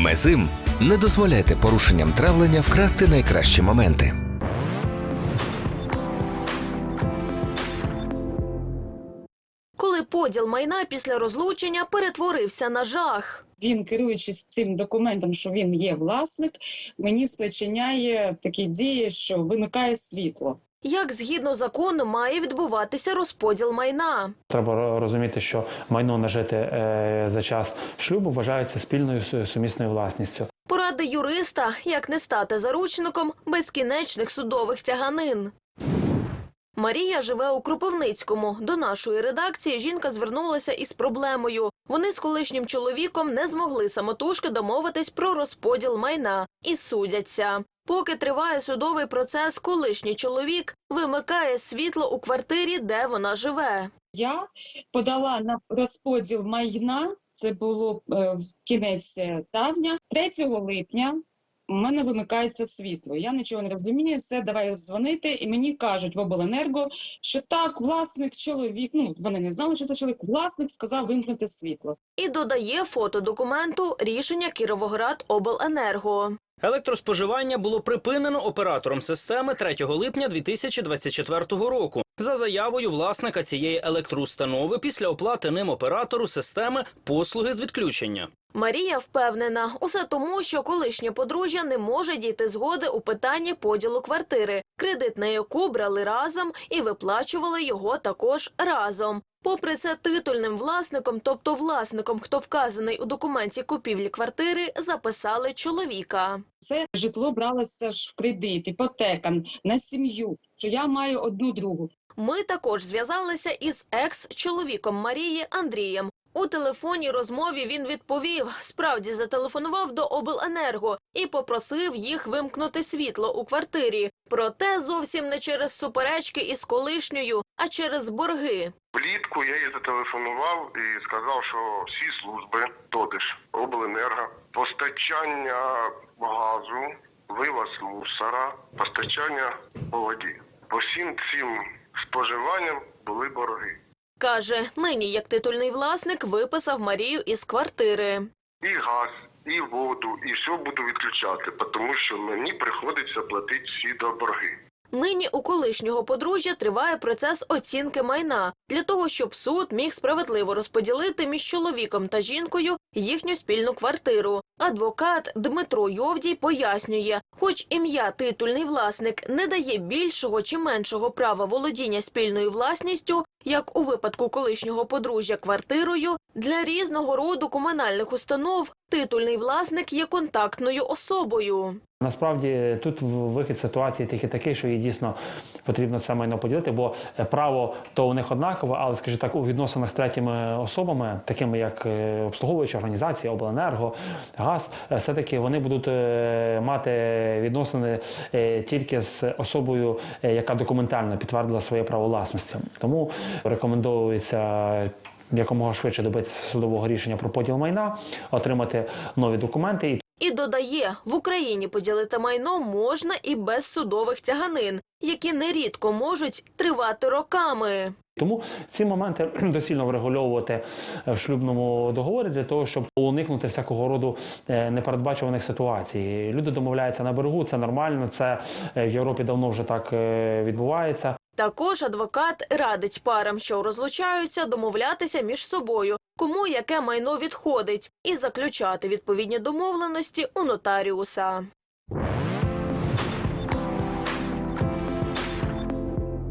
Мезим не дозволяйте порушенням травлення вкрасти найкращі моменти. Коли поділ майна після розлучення перетворився на жах. Він, керуючись цим документом, що він є власник, мені спричиняє такі дії, що вимикає світло. Як згідно закону має відбуватися розподіл майна? Треба розуміти, що майно нажите е, за час шлюбу вважається спільною сумісною власністю. Поради юриста, як не стати заручником безкінечних судових тяганин. Марія живе у Кропивницькому. До нашої редакції жінка звернулася із проблемою. Вони з колишнім чоловіком не змогли самотужки домовитись про розподіл майна і судяться. Поки триває судовий процес, колишній чоловік вимикає світло у квартирі, де вона живе. Я подала на розподіл майна. Це було е, в кінець е, травня, 3 липня. У мене вимикається світло. Я нічого не розумію. Це давай дзвонити, і мені кажуть в обленерго, що так, власник чоловік. Ну вони не знали, що це чоловік. Власник сказав вимкнути світло. І додає фото документу рішення Кіровоград Обленерго. Електроспоживання було припинено оператором системи 3 липня 2024 року за заявою власника цієї електроустанови після оплати ним оператору системи послуги з відключення. Марія впевнена, усе тому, що колишнє подружжя не може дійти згоди у питанні поділу квартири, кредит на яку брали разом і виплачували його також разом. Попри це, титульним власником, тобто власником, хто вказаний у документі купівлі квартири, записали чоловіка. Це житло бралося ж в кредит, іпотека на сім'ю. Що я маю одну другу. Ми також зв'язалися із екс-чоловіком Марії Андрієм. У телефонній розмові він відповів, справді зателефонував до обленерго і попросив їх вимкнути світло у квартирі. Проте зовсім не через суперечки із колишньою, а через борги. Влітку я їй зателефонував і сказав, що всі служби, ТОДИШ, обленерго, постачання газу, вивоз мусора, постачання по воді. По всім цим споживанням були борги. Каже, нині як титульний власник виписав Марію із квартири. І газ, і воду, і все буду відключати, тому що мені приходиться платити всі до борги. Нині у колишнього подружжя триває процес оцінки майна для того, щоб суд міг справедливо розподілити між чоловіком та жінкою їхню спільну квартиру. Адвокат Дмитро Йовдій пояснює, хоч ім'я титульний власник не дає більшого чи меншого права володіння спільною власністю, як у випадку колишнього подружжя квартирою, для різного роду комунальних установ титульний власник є контактною особою. Насправді тут вихід ситуації тільки такий, що їй дійсно потрібно це майно поділити, бо е, право то у них однакове, але, скажімо так, у відносинах з третіми особами, такими як е, обслуговуюча організація, обленерго, газ, е, все-таки вони будуть мати відносини тільки з особою, яка документально підтвердила своє право власності. Тому рекомендується. Якомога швидше добитися судового рішення про поділ майна, отримати нові документи і І додає, в Україні поділити майно можна і без судових тяганин, які нерідко можуть тривати роками. Тому ці моменти доцільно врегульовувати в шлюбному договорі для того, щоб уникнути всякого роду е, непередбачуваних ситуацій. Люди домовляються на берегу, це нормально. Це е, в Європі давно вже так е, відбувається. Також адвокат радить парам, що розлучаються, домовлятися між собою, кому яке майно відходить, і заключати відповідні домовленості у нотаріуса.